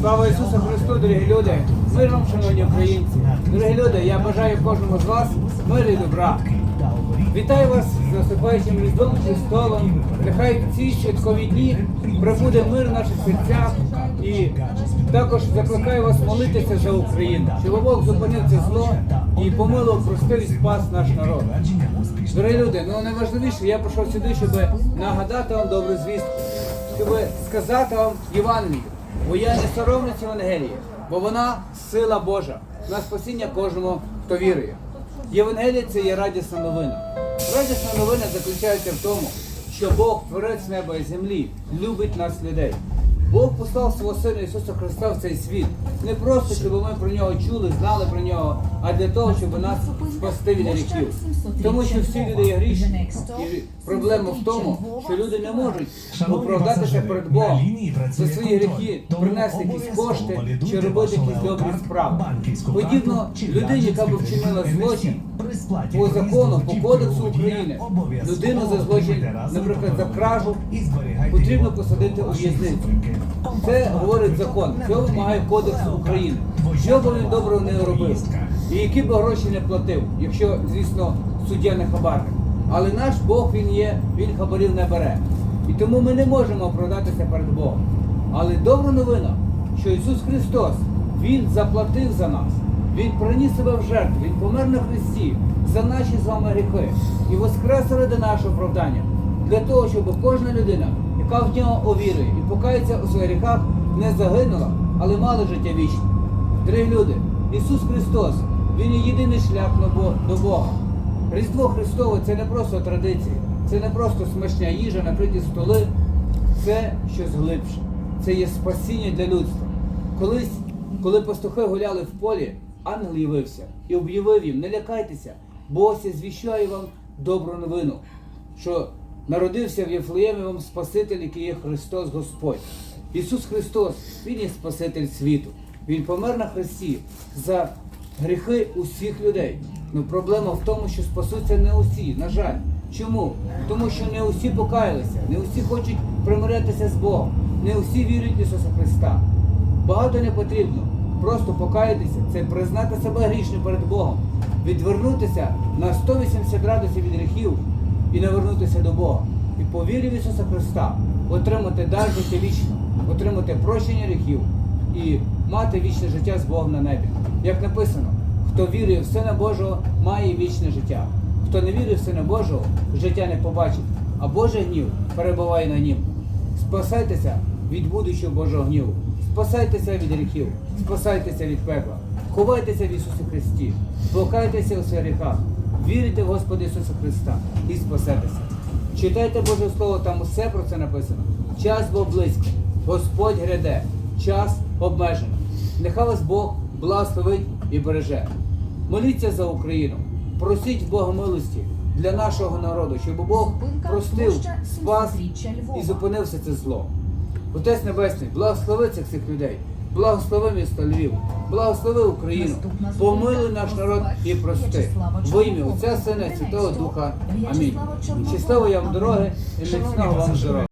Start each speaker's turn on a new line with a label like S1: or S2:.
S1: Слава Ісусу Христу, дорогі люди! Мир вам, шановні українці! Дорогі люди, я бажаю кожному з вас миру і добра. Вітаю вас з наступаючим Різдвом Христовим. Нехай ці святкові дні прибуде мир в наших серцях і також закликаю вас молитися за Україну, щоб Бог зупинив це зло і помилував, простив і спас наш народ. Дорогі люди, ну найважливіше, я прийшов сюди, щоб нагадати вам добру звістку, щоб сказати вам Євангелію. Бо я не соромлюся Євангелії, бо вона сила Божа на спасіння кожному, хто вірує. Євангелія це є радісна новина. Радісна новина заключається в тому, що Бог, творець неба і землі, любить нас людей. Бог послав свого Сина Ісуса Христа в цей світ. Не просто, щоб ми про нього чули, знали про нього, а для того, щоб нас спасти від гріхів. Тому що всі люди є грішні. І проблема в тому, що люди не можуть оправдатися перед Богом за свої гріхи, принести якісь кошти чи робити якісь добрі справи. Подібно людині, яка б вчинила злочин по закону, по кодексу України, людину за злочин, наприклад, за кражу, потрібно посадити у в'язницю. Це говорить закон, це вимагає кодекс України. Що б він доброго не робив, і які б гроші не платив, якщо, звісно, суддя не хабарник. Але наш Бог він є, він хабарів не бере. І тому ми не можемо оправдатися перед Богом. Але добра новина, що Ісус Христос, Він заплатив за нас. Він приніс себе в жертву, Він помер на Христі за наші з вами гріхи і воскрес ради нашого оправдання. Для того, щоб кожна людина, яка нього овірує і покається у своїх гріхах, не загинула, але мала життя вічне. Дорогі люди, Ісус Христос, Він є єдиний шлях до Бога. Різдво Христове це не просто традиція, це не просто смачна їжа, накриті столи, це щось глибше. Це є спасіння для людства. Колись, коли пастухи гуляли в полі, ангел явився і об'явив їм: не лякайтеся, бо ось я звіщаю вам добру новину, що народився в Єфлеємі вам Спаситель, який є Христос Господь. Ісус Христос, Він є Спаситель світу. Він помер на Христі за гріхи усіх людей. Ну проблема в тому, що спасуться не усі, на жаль. Чому? Тому що не усі покаялися, не усі хочуть примирятися з Богом, не усі вірять в Ісуса Христа. Багато не потрібно. Просто покаятися це признати себе грішним перед Богом, відвернутися на 180 градусів від гріхів і навернутися до Бога. І по в Ісуса Христа отримати дар життя вічно, отримати прощення гріхів і мати вічне життя з Богом на небі. Як написано, хто вірує в Сина Божого, має вічне життя. Хто не вірує в Сина Божого, життя не побачить, а Божий гнів перебуває на нім. Спасайтеся від будущого Божого гніву. Спасайтеся від гріхів, спасайтеся від пекла, ховайтеся в Ісусі Христі, покайтеся у своїх гріхах, вірите в Господа Ісуса Христа і спасетеся. Читайте Боже Слово, там усе про це написано. Час був близько, Господь гряде, час обмежений. Нехай вас Бог благословить і береже. Моліться за Україну, просіть Бога милості для нашого народу, щоб Бог простив, спас і зупинив все це зло. Отець Небесний, благослови цих всіх людей, благослови місто Львів, благослови Україну, помили наш народ і прости. Во ім'я Отця, Сина Святого Духа. Амінь. Щасливої вам дороги і міцного вам здоров'я.